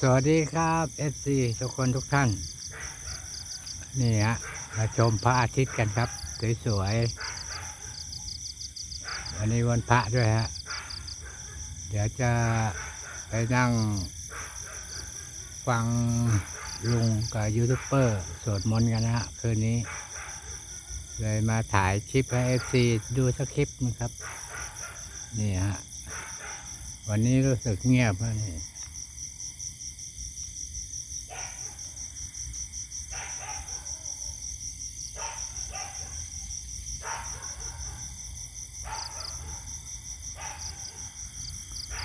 สวัสดีครับเอซีทุกคนทุกท่าน นี่ฮะมาชมพระอาทิตย์กันครับ สวยๆวันนี้วันพระด้วยฮะ เดี๋ยวจะไปนั่ง ฟังลุงกับยูทูบเบอร์สวดมนต์กันนะฮะ คืนนี้ เลยมาถ่ายคลิปให้เอฟซีดูสักคลิปนึงครับ นี่ฮะ วันนี้รู้สึกเงียบนะนี่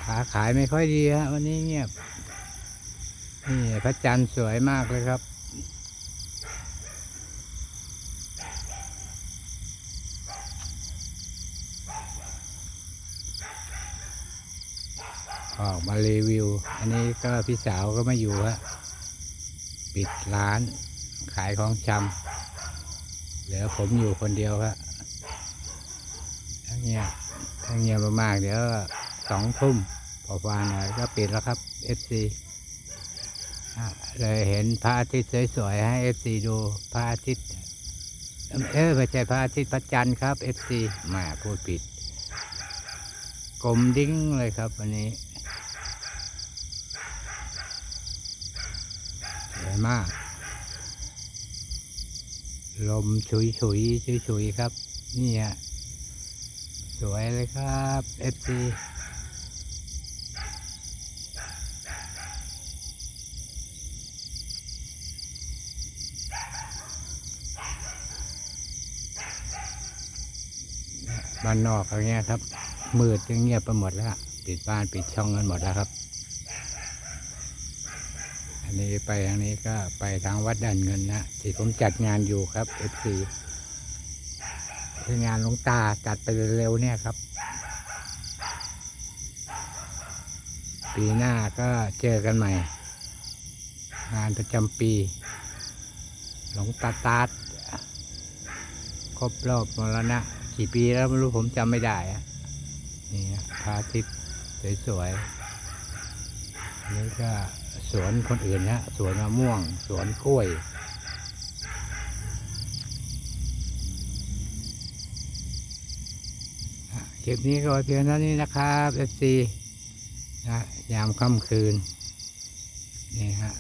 ขาขายไม่ค่อยดีฮะวันนี้เงียบ นี่พระจันทร์สวยมากเลยครับ ออกมารีวิว อันนี้ก็พี่สาวก็ไม่อยู่ฮะปิดร้านขายของชำเหลือผมอยู่คนเดียวครับทั้งเงียบทั้งเงียบมากๆเดี๋ยวสองทุ่ม พอฟานหน่อยก็ปิดแล้วครับ FC อะเลยเห็นพระอาทิตย์สวยๆให้ FC ดูพระอาทิตย์เออไม่ใช่พระอาทิตย์พระจันทร์ครับ FC แหมาพูดผิดกลมดิ้งเลยครับวันนี้สวยมาก ลมฉุยฉุยฉุยฉุยๆครับ นี่ฮะสวยเลยครับ FC บ้านนอกอย่างเงี้ยครับ มืดเงียบไปหมดแล้วปิดบ้านปิดช่องกันหมดแล้วครับ อันนี้ไปทางนี้ก็ไปทางวัดด่านเงินนะที่ผมจัดงานอยู่ครับ FC คืองานหลวงตาจัดไปเร็วๆเนี่ยครับ ปีหน้าก็เจอกันใหม่ งานประจำปี หลวงตาตาดครบรอบมรณะ กี่ปีแล้วไม่รู้ผมจำไม่ได้อะนี่นะพระอาทิตย์สวยๆนี่ก็สวนคนอื่นฮะสวนมะม่วง สวนกล้วยคลิปนี้ก็เพียงเท่านี้นะครับ FC นะยามค่ำคืน นี่ฮะ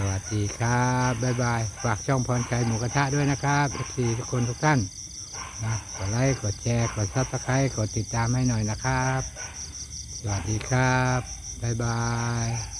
สวัสดีครับบ๊ายบาย ฝากช่องพรชัยหมูกระทะด้วยนะครับทีทุกคนทุกท่านนะกดไลค์กดแชร์กดซับสไครต์กดติดตามให้หน่อยนะครับ สวัสดีครับบ๊ายบาย